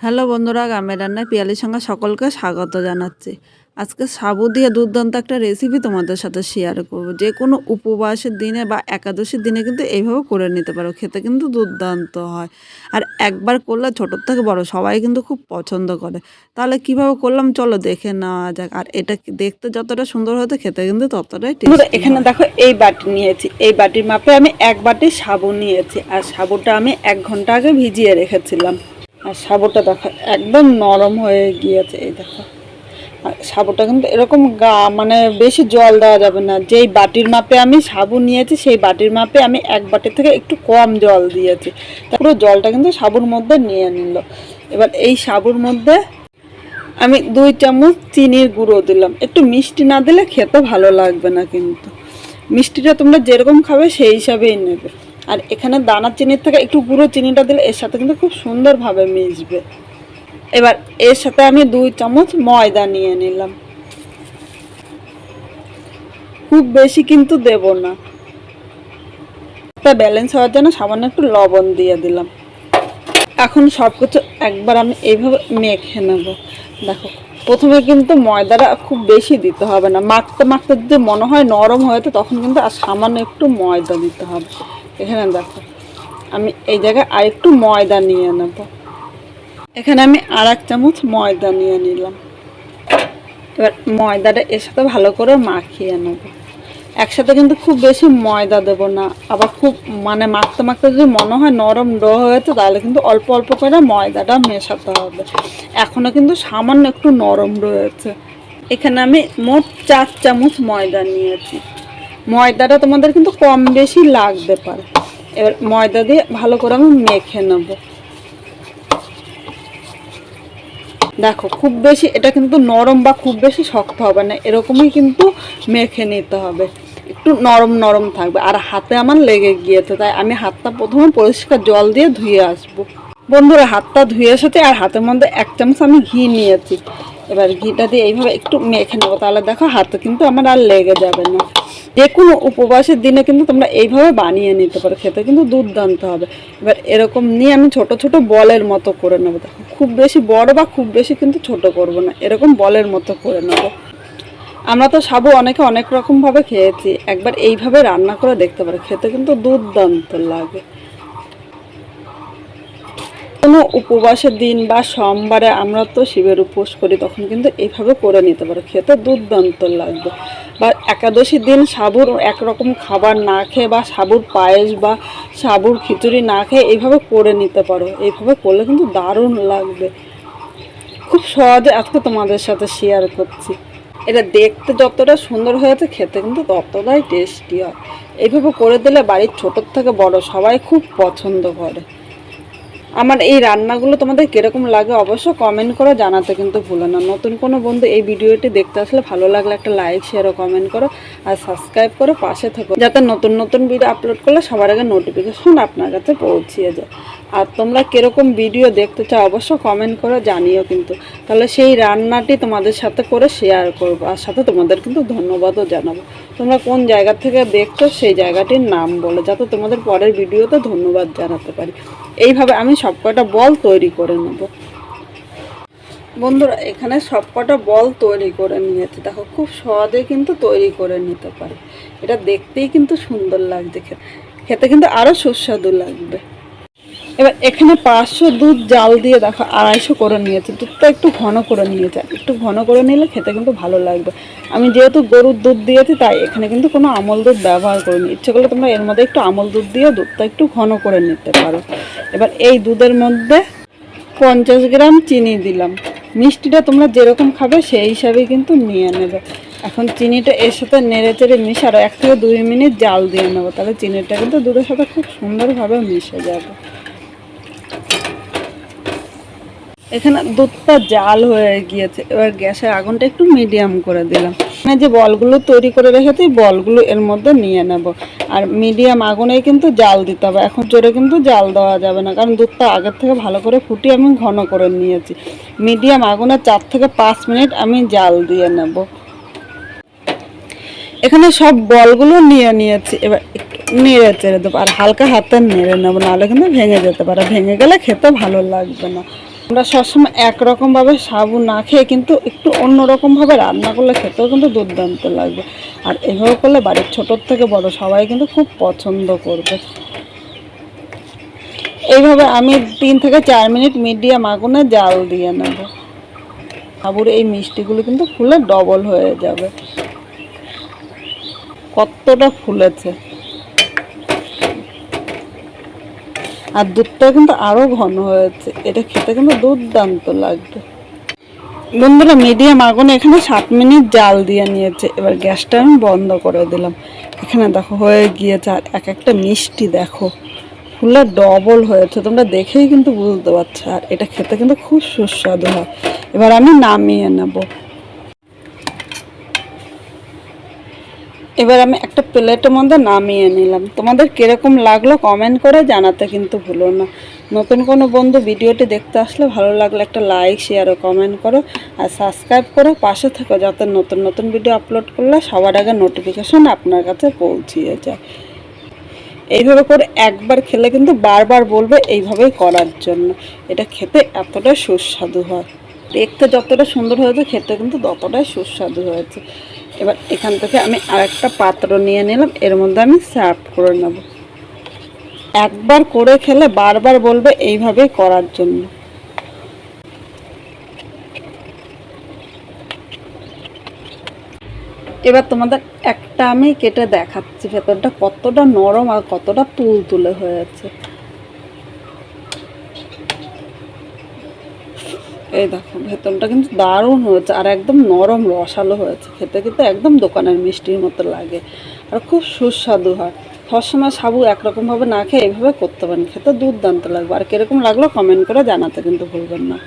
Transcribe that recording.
Hello বন্ধুরা গ্রামের রান্নায় পিয়ালির সঙ্গে সকলকে স্বাগত জানাচ্ছি। আজকে সাবু দিয়ে দুর্দান্ত একটা রেসিপি তোমাদের সাথে শেয়ার করব। যে কোনো উপবাসের দিনে বা একাদশীর দিনে কিন্তু এইভাবে করে নিতে পারো খেতে কিন্তু দুর্দান্ত হয়। আর একবার করলে ছোটোর থেকে বড় সবাই কিন্তু খুব পছন্দ করে। তাহলে কীভাবে করলাম চলো দেখে নেওয়া যাক। আর এটা দেখতে যতটা সুন্দর হতে খেতে কিন্তু ততটাই টেস্টি এখানে দেখো এই বাটি নিয়েছি। এই বাটির মাপে আমি এক বাটি সাবু নিয়েছি। আর সাবুটা আমি এক ঘণ্টা আগে ভিজিয়ে রেখেছিলাম। আর সাবুটা দেখো, একদম নরম হয়ে গিয়েছে, এই দেখো। আর সাবুটা কিন্তু এরকম গা মানে বেশি জল দেওয়া যাবে না। যেই বাটির মাপে আমি সাবু নিয়েছি, সেই বাটির মাপে আমি এক বাটির থেকে একটু কম জল দিয়েছি। তা পুরো জলটা কিন্তু সাবুর মধ্যে নিয়ে নিল। এবার এই সাবুর মধ্যে আমি দুই চামচ চিনির গুঁড়ো দিলাম। একটু মিষ্টি না দিলে খেতে ভালো লাগবে না কিন্তু। মিষ্টিটা তোমরা যেরকম খাবে সেই হিসাবেই নেবে। আর এখানে দানা চিনির থেকে একটু গুঁড়ো চিনিটা দিলে এর সাথে কিন্তু খুব সুন্দরভাবে মিশবে। এবার এর সাথে আমি দুই চামচ ময়দা নিয়ে নিলাম। খুব বেশি কিন্তু দেব না। তা ব্যালেন্স হওয়ার জন্য সামান্য একটু লবণ দিয়ে দিলাম। এখন সব কিছু একবার আমি এইভাবে মেখে নেব। দেখো, প্রথমে কিন্তু ময়দাটা খুব বেশি দিতে হবে না। মাখতে মাখতে যদি মনে হয় নরম হয়েছে তখন কিন্তু আর সামান্য একটু ময়দা দিতে হবে। এখানে দেখো, আমি এই জায়গায় আর একটু ময়দা নিয়ে নেব। এখানে আমি আর এক চামচ ময়দা নিয়ে নিলাম। এবার ময়দাটা এর সাথে ভালো করে মাখিয়ে নেব। একসাথে কিন্তু খুব বেশি ময়দা দেবো না, আবার খুব মানে মাখতে মাখতে যদি মনে হয় নরম ডো হয়েছে তাহলে কিন্তু অল্প অল্প করে ময়দাটা মেশাতে হবে। এখনও কিন্তু সামান্য একটু নরম রয়েছে। এখানে আমি মোট চার চামচ ময়দা নিয়েছি। ময়দাটা তোমাদের কিন্তু কম বেশি লাগতে পারে। এবার ময়দা দিয়ে ভালো করে আমি মেখে নেব। দেখো, খুব বেশি, এটা কিন্তু নরম বা খুব বেশি শক্ত হবে না, এরকমই কিন্তু মেখে নিতে হবে। একটু নরম নরম থাকবে, আর হাতে আমার লেগে গিয়েছে, তাই আমি হাতটা প্রথমে পরিষ্কার জল দিয়ে ধুয়ে আসব। বন্ধুরা, হাতটা ধুয়ে এসেছে, আর হাতের মধ্যে এক চামচ আমি ঘি নিয়েছি। এবার ঘিটা দিয়ে এইভাবে একটু মেখে নেব, তাহলে দেখো হাতে কিন্তু আমার আর লেগে যাবে না। যে কোনো উপবাসের দিনে কিন্তু তোমরা এইভাবে বানিয়ে নিতে পারো, খেতে কিন্তু দুর্দান্ত হবে। এবার এরকম নিয়ে আমি ছোট ছোট বলের মতো করে নেব। দেখো, খুব বেশি বড় বা খুব বেশি কিন্তু ছোট করব না, এরকম বলের মতো করে নেব। আমরা তো সাবু অনেকে অনেক রকমভাবে খেয়েছি, একবার এইভাবে রান্না করে দেখতে পারো, খেতে কিন্তু দুর্দান্ত লাগে। কোনো উপবাসের দিন বা সোমবারে আমরা তো শিবের উপোস করি, তখন কিন্তু এইভাবে করে নিতে পারো, খেতে দুর্দান্ত লাগবে। বা একাদশীর দিন সাবুর একরকম খাবার না খেয়ে বা সাবুর পায়েস বা সাবুর খিচুড়ি না খেয়ে এইভাবে করে নিতে পারো। এইভাবে করলে কিন্তু দারুণ লাগবে। খুব সহজে আজকে তোমাদের সাথে শেয়ার করছি। এটা দেখতে যতটা সুন্দর হয়েছে, খেতে কিন্তু ততটাই টেস্টি হয়। এইভাবে করে দিলে বাড়ির ছোটোর থেকে বড় সবাই খুব পছন্দ করে। আমার এই রান্নাগুলো তোমাদের কীরকম লাগে অবশ্য কমেন্ট করে জানাতে কিন্তু ভুলো না। নতুন কোনো বন্ধু এই ভিডিওটি দেখতে আসলে ভালো লাগলে একটা লাইক শেয়ার ও কমেন্ট করো আর সাবস্ক্রাইব করে, পাশে থাকো। যাতে নতুন নতুন ভিডিও আপলোড করলে সবার আগে নোটিফিকেশন আপনার কাছে পৌঁছিয়ে যায়। আর তোমরা কীরকম ভিডিও দেখতে চাও অবশ্য কমেন্ট করে জানিও কিন্তু। তাহলে সেই রান্নাটি তোমাদের সাথে করে শেয়ার করব। আর সাথে তোমাদের কিন্তু ধন্যবাদও জানাব। তোমরা কোন জায়গা থেকে দেখছ সেই জায়গাটির নাম বলো, যাতে তোমাদের পরের ভিডিওতে ধন্যবাদ জানাতে পারি। এইভাবে আমি সবকটা বল তৈরি করে নেব। বন্ধুরা, এখানে সবকটা বল তৈরি করে নিয়েছে। দেখো, খুব সহজে কিন্তু তৈরি করে নিতে পারে। এটা দেখতেই কিন্তু সুন্দর লাগছে। খেতে খেতে কিন্তু আরও সুস্বাদু লাগবে। এবার এখানে পাঁচশো দুধ জাল দিয়ে দেখো, আড়াইশো করে নিয়েছে। দুধটা একটু ঘন করে নিয়েছে। একটু ঘন করে নিলে খেতে কিন্তু ভালো লাগবে। আমি যেহেতু গরুর দুধ দিয়েছি, তাই এখানে কিন্তু কোনো আমল দুধ ব্যবহার করিনি। ইচ্ছে করলে তোমরা এর মধ্যে একটু আমল দুধ দিয়ে দুধটা একটু ঘন করে নিতে পারো। এবার এই দুধের মধ্যে পঞ্চাশ গ্রাম চিনি দিলাম। মিষ্টিটা তোমরা যেরকম খাবে সেই হিসাবেই কিন্তু নিয়ে নেবে। এখন চিনিটা এর সাথে নেড়ে চেড়ে মিশে আরও এক থেকে দুই মিনিট জাল দিয়ে নেব। তাহলে চিনিটা কিন্তু দুধের সাথে খুব সুন্দরভাবে মিশে যাবে। এখানে দুধটা জাল হয়ে গিয়েছে। এবার গ্যাসের আগুনটা একটু মিডিয়াম করে দিলাম। মানে যে বলগুলো তৈরি করে রেখেছি বলগুলো এর মধ্যে নিয়ে নেব। আর মিডিয়াম আগুনেই কিন্তু জাল দিতে হবে। এখন জোরে কিন্তু জাল দেওয়া যাবে না, কারণ দুধটা আগের থেকে ভালো করে ফুটিয়ে আমি ঘন করে নিয়েছি। মিডিয়াম আগুনে চার থেকে পাঁচ মিনিট আমি জাল দিয়ে নেব। এখানে সব বলগুলো নিয়ে নিয়েছি। এবার নেড়ে চেড়ে দেবো। আর হালকা হাতে নেড়ে নেব, নাহলে কিন্তু ভেঙে যেতে পারে। ভেঙে গেলে খেতে ভালো লাগবে না। আমরা সবসময় একরকমভাবে সাবু না খেয়ে কিন্তু একটু অন্যরকমভাবে রান্না করলে খেতেও কিন্তু দুর্দান্ত লাগবে। আর এভাবে করলে বাড়ির ছোটোর থেকে বড় সবাই কিন্তু খুব পছন্দ করবে। এইভাবে আমি তিন থেকে চার মিনিট মিডিয়াম আগুনে জাল দিয়ে নেব। সাবুর এই মিষ্টিগুলো কিন্তু ফুলে ডবল হয়ে যাবে। কতটা ফুলেছে। আর দুধটা কিন্তু আরও ঘন হয়েছে। এটা খেতে কিন্তু দুর্দান্ত লাগবে। বন্ধুরা মিডিয়াম আগুনে এখানে সাত মিনিট জাল দিয়ে নিয়েছে। এবার গ্যাসটা আমি বন্ধ করে দিলাম। এখানে দেখো, হয়ে গিয়েছে আর এক একটা মিষ্টি, দেখো। ফুলে ডবল হয়েছে। তোমরা দেখেই কিন্তু বুঝতে পারছ। আর এটা খেতে কিন্তু খুব সুস্বাদু হয়। এবার আমি নামিয়ে নেব। এবার আমি একটা প্লেটের মধ্যে নামিয়ে নিলাম। তোমাদের কীরকম লাগল কমেন্ট করে জানাতে কিন্তু ভুলো না। নতুন কোনো বন্ধু ভিডিওটি দেখতে আসলে ভালো লাগলে একটা লাইক শেয়ার ও কমেন্ট করো আর সাবস্ক্রাইব করো, পাশে থেকো যাতে নতুন নতুন ভিডিও আপলোড করলে সবার আগে নোটিফিকেশন আপনার কাছে পৌঁছিয়ে যায়। এইভাবে করে একবার খেলে কিন্তু বারবার বলবে এইভাবেই করার জন্য। এটা খেতে এতটা সুস্বাদু হয়। দেখতে যতটা সুন্দর হয়েছে, খেতে কিন্তু ততটাই সুস্বাদু হয়েছে। এবার এখান থেকে আমি আরেকটা পাত্র নিয়ে নিলাম। এর মধ্যে আমি সার্ভ করে নেব। একবার করে খেলে বারবার বলবে এইভাবেই করার জন্য। এবার তোমাদের একটা আমি কেটে দেখাচ্ছি, ভেতরটা কতটা নরম আর কতটা তুলতুলে হয়েছে। এই দেখো, ভেতরটা কিন্তু দারুণ হয়েছে আর একদম নরম, রসালো হয়েছে। খেতে কিন্তু একদম দোকানের মিষ্টির মতো লাগে। আর খুব সুস্বাদু হয়। সবসময় সাবু একরকমভাবে না খেয়ে এইভাবে করতে পারেন। খেতে দুর্দান্ত লাগবে। আর কীরকম লাগল কমেন্ট করে জানাতে কিন্তু ভুলবেন না।